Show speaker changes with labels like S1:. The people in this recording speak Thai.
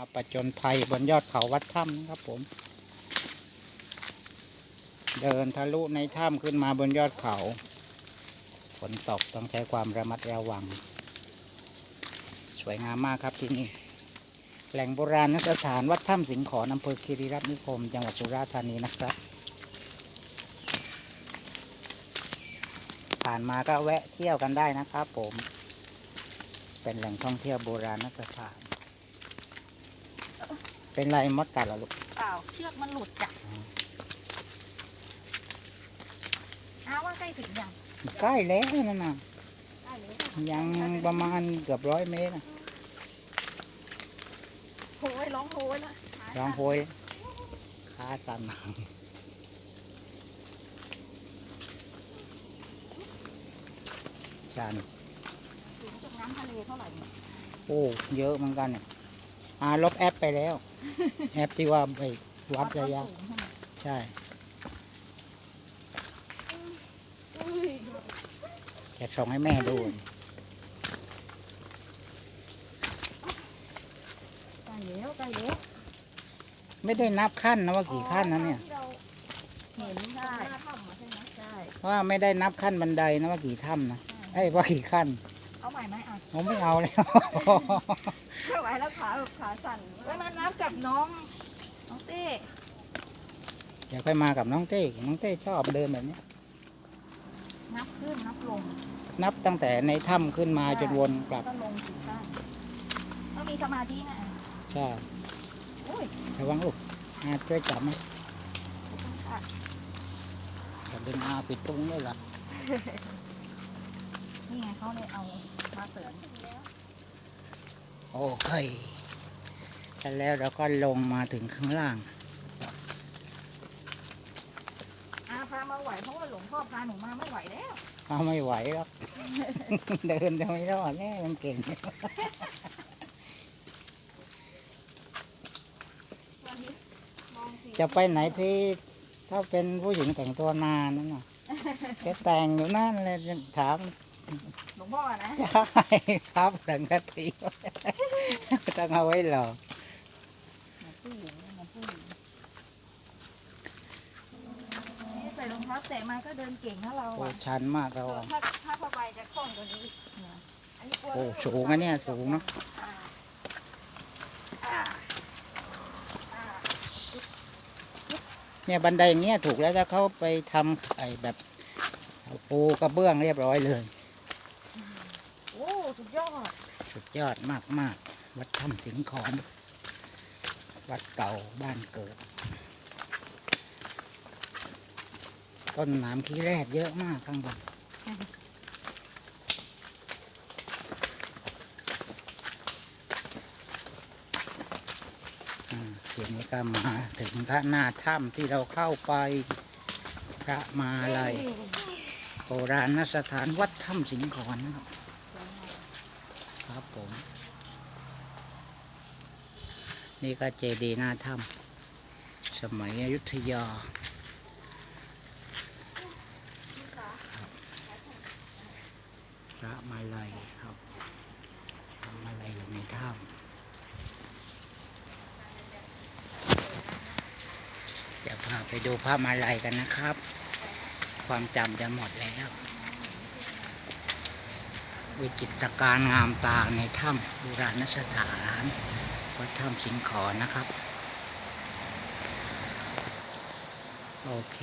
S1: มาประจนภัยบนยอดเขาวัดถ้ำนะครับผม เดินทะลุในถ้ำขึ้นมาบนยอดเขาฝนตกต้องใช้ความระมัดระวัง สวยงามมากครับที่นี่ แหล่งโบราณสถานวัดถ้ำสิงขอนอำเภอคีรีรัตน์นิคม จังหวัดสุราษฎร์ธานีนะครับ ผ่านมาก็แวะเที่ยวกันได้นะครับผม เป็นแหล่งท่องเที่ยวโบราณสถาน เป็นไรมดกัดเหรอลูก
S2: เปล่าเชือกมันหลุดจ้ะอ้าว่าใกล้ถึงยัง
S1: ใกล้แล้วนั่นน่ะ
S2: ใกล้เลย
S1: ยังประมาณเกือบร้อยเมตรน่ะ
S2: โหยร้องโหยละ
S1: ลองโพยขาสั่นชัน
S2: ถึงจากน้ำทะเลเท่าไหร่เนี่ย
S1: โอ้ เยอะเหมือนกันเนี่ย อ่าลบแอปไปแล้ว แอปที่ว่าไปวัดระยะ
S2: สูงใช่ไหม
S1: ใช่
S2: อุ้ย
S1: จะส่งให้แม่ดู
S2: ใกล้แล้วใกล้แล้ว
S1: ไม่ได้นับขั้นนะว่ากี่ขั้นนะเนี่ย
S2: ที่เราเห็นใช่หน้าถ้ำอะใช่ไหมใช่
S1: ว่าไม่ได้นับขั้นบันไดนะว่ากี่ถ้ำนะไอ้ยว่ากี่ขั้น
S2: เอาใหม่ไหมอะ
S1: ผมไม่เอาแล้ว
S2: ไม่ไหวแล้วขาแบบขาสั่นไว้มานับกับน้อง น้องเต้
S1: เดี๋ยวค่อยมากับน้องเต้น้องเต้ชอบเดินแบบเนี้ย
S2: นับขึ้นนับลง
S1: นับตั้งแต่ในถ้ำขึ้นมาจนวนกลับ
S2: ก็ลงสี่ข้างต้องมีสมาธินะ
S1: ใช่
S2: โอ้ย
S1: ระวังลูกอาช่วยจับไหม
S2: ขอบคุณค่ะ
S1: จะดึงอาปิดตรงด้วยล่ะ
S2: นี่ไงเขาเลยเอามาเสริม
S1: โอเคเสร็จแล้วเราก็ลงมาถึงข้างล่าง
S2: อาพามาไหวเพราะว่าหลวงพ่อพาหนูมาไม่ไหวแล้ว
S1: เอาไม่ไหวแล้วเดินจะไม่รอดแน่มันเก่ง
S2: วันนี้มองสิ
S1: จะไปไหนที่ถ้าเป็นผู้หญิงแต่งตัวนานนั่นน่ะแกแต่งอยู่นั่นเลยถาม
S2: หลวงพ่อนะ
S1: ใช่ครับสังกติต้องเอาไว้หรอ
S2: เหมือนผู้หญิงเหมือนผู้หญิงนี่ใส่รองเท้าแตะมาก็เดินเก่งนะเรา
S1: โอ้
S2: อะ
S1: ชันมากเรา
S2: เออ
S1: อะ
S2: ถ้าถ้าผ้าใบจะคล่องกว่านี้เนี่ยอันนี้กลัว
S1: โอ้สูงอะเนี่ยสูงเนอะ
S2: อ่าอ่าอ่า
S1: เนี่ยบันไดอย่างเงี้ยถูกแล้วถ้าเขาไปทำไอ้แบบปูกระเบื้องเรียบร้อยเลย
S2: โอ้สุ ดยอด
S1: สุดยอดมากมากๆวัดถ้ำสิงขอนวัดเก่าบ้านเกิด ต้นหนามขี้แรดเยอะมากข้างบนอ่าทีนี้ก็มาถึงท่าหน้าถ้ำที่เราเข้าไปพระมาลัยโบราณสถานวัดถ้ำสิงขอนนะครับ ครับผม นี่ก็เจดีย์หน้าถ้ำสมัยอยุธยาพระมาลัยครับพระมาลัยอยู่ในถ้ำเดี๋ยวพาไปดูพระมาลัยกันนะครับ ความจำจะหมดแล้ว วิจิตรการงามตาในถ้ำโบราณสถานวัดถ้ำสิงขอนนะครับ โอเค